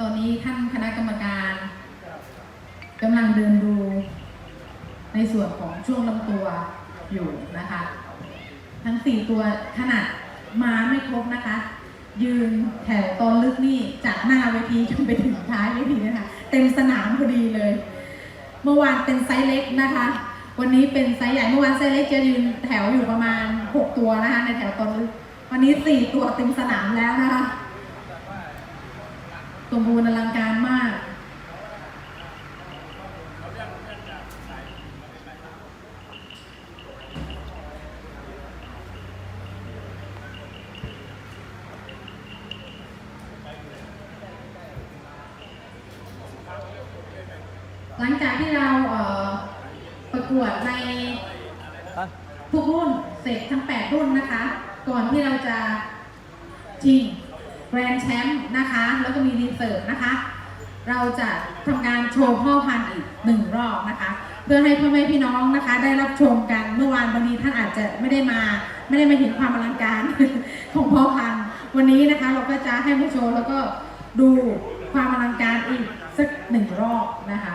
ตอนนี้ท่านคณะกรรมการกำลังเดินดูในส่วนของช่วงลำตัวอยู่นะคะ ทั้งสี่ตัวขนาดมาไม่ครบนะคะ ยืนแถวตอนลึกนี่จากหน้าเวทีจนไปถึงท้ายเวทีนะคะ เต็มสนามพอดีเลย เมื่อวานเป็นไซส์เล็กนะคะ วันนี้เป็นไซส์ใหญ่เมื่อวานไซส์เล็กจะยืนแถวอยู่ประมาณ 6 ตัวนะคะในแถวตอนลึกวันนี้ 4 ตัวเต็มสนามแล้วนะคะ สมบูรณ์อลังการมาก หลังจากที่เราเอ่อประกวดในทุกรุ่นเสร็จทั้ง 8 รุ่นนะคะ ก่อนที่เราจะชิง แกรนด์แชมป์นะคะ แล้วก็มีรีเสิร์ฟนะคะ เราจะทำการโชว์พ่อพันธุ์อีกหนึ่งรอบนะคะ เพื่อให้พ่อแม่พี่น้องนะคะ ได้รับชมกันเมื่อวานวันนี้ท่านอาจจะไม่ได้มา ไม่ได้มาเห็นความอลังการของพ่อพันธุ์วันนี้นะคะเราก็จะให้มาโชว์แล้วก็ดูความอลังการอีกสักหนึ่งรอบนะคะ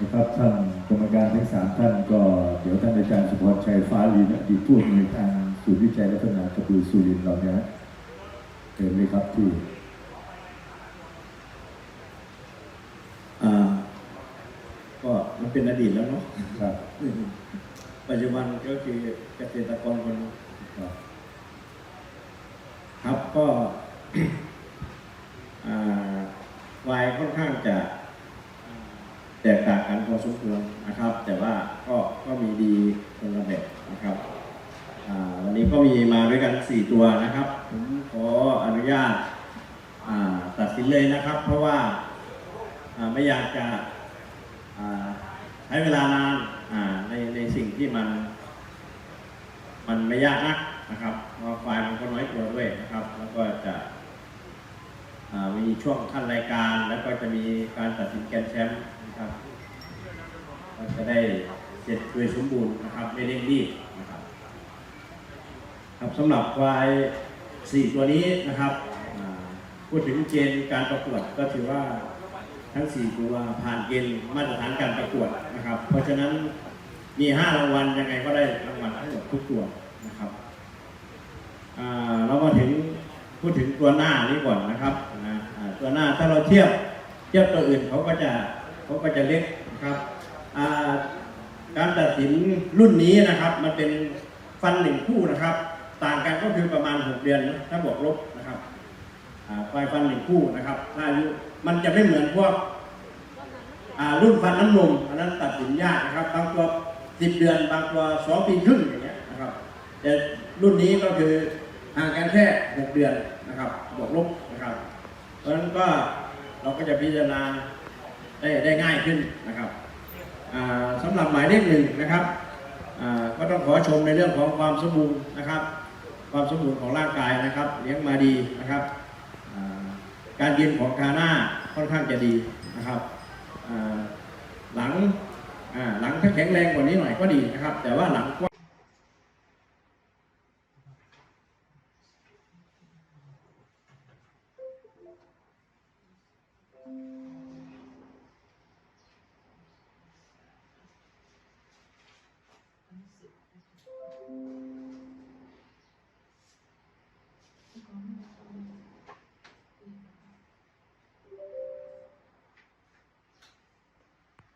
นะครับท่านกรรมการทั้งสามท่านก็เดี๋ยวท่านอาจารย์สุพรชัยฟ้าลีนอดีตผู้อำนวยการศูนย์วิจัยและพัฒนากระบือสุรินทร์เราเนี่ยนะเชิญเลยครับที่อ่าก็มันเป็นอดีตแล้วเนาะครับ ปัจจุบันก็คือเกษตรกรคนหนึ่งครับ ครับก็อ่าวัยค่อนข้างจะ แตกต่างกันพอสมควรนะครับ แต่ว่าก็ก็มีดีคนละแบบนะครับวันนี้ก็มีมาด้วยกัน 4 ตัวนะครับ ผมขออนุญาตาตัดสินเลยนะครับ เพราะว่าาไม่อยากจะใช้เวลานานาในในสิ่งที่มัน มันไม่ยากนักนะครับเพราะว่าไฟล์มันก็น้อยตัวด้วยนะครับ แล้วก็จะมีช่วงขั้นรายการ แล้วก็จะมีการตัดสินแกนแชมป์ นะครับก็จะได้เสร็จโดยสมบูรณ์นะครับไม่เร่งรีบนะครับครับสำหรับควายสี่ตัวนี้นะครับพูดถึงเกณฑ์การประกวดก็ถือว่าทั้งสี่ตัวผ่านเกณฑ์มาตรฐานการประกวดนะครับ เพราะฉะนั้นมีห้ารางวัลยังไงก็ได้รางวัลทั้งหมดทุกตัวนะครับเรามาถึงพูดถึงตัวหน้านี้ก่อนนะครับนะตัวหน้าถ้าเราเทียบเทียบตัวอื่นเขาก็จะ เขาก็จะเล็กนะครับการตัดสินรุ่นนี้นะครับ มันเป็นฟันหนึ่งคู่นะครับ ต่างกันก็คือประมาณ 6 เดือนนะถ้าบวกลบนะครับอ่าควายฟันหนึ่งคู่นะครับถ้าอายุมันจะไม่เหมือนพวกรุ่นฟันน้ำนมอันนั้นตัดสินยากนะครับ บางตัว 10 เดือน บางตัว 2 ปีครึ่งอย่างเงี้ยนะครับแต่รุ่นนี้ก็คือห่างกันแค่ 6 เดือนนะครับบวกลบนะครับ เพราะฉะนั้นก็เราก็จะพิจารณา ได้ได้ง่ายขึ้นนะครับอ่าสำหรับหมายเลขหนึ่งนะครับก็ต้องขอชมในเรื่องของความสมบูรณ์นะครับ ความสมบูรณ์ของร่างกายนะครับเลี้ยงมาดีนะครับการยืนของคาหน้าค่อนข้างจะดีนะครับหลังหลังถ้าแข็งแรงกว่านี้หน่อยก็ดีนะครับ แต่ว่าหลังกว้าง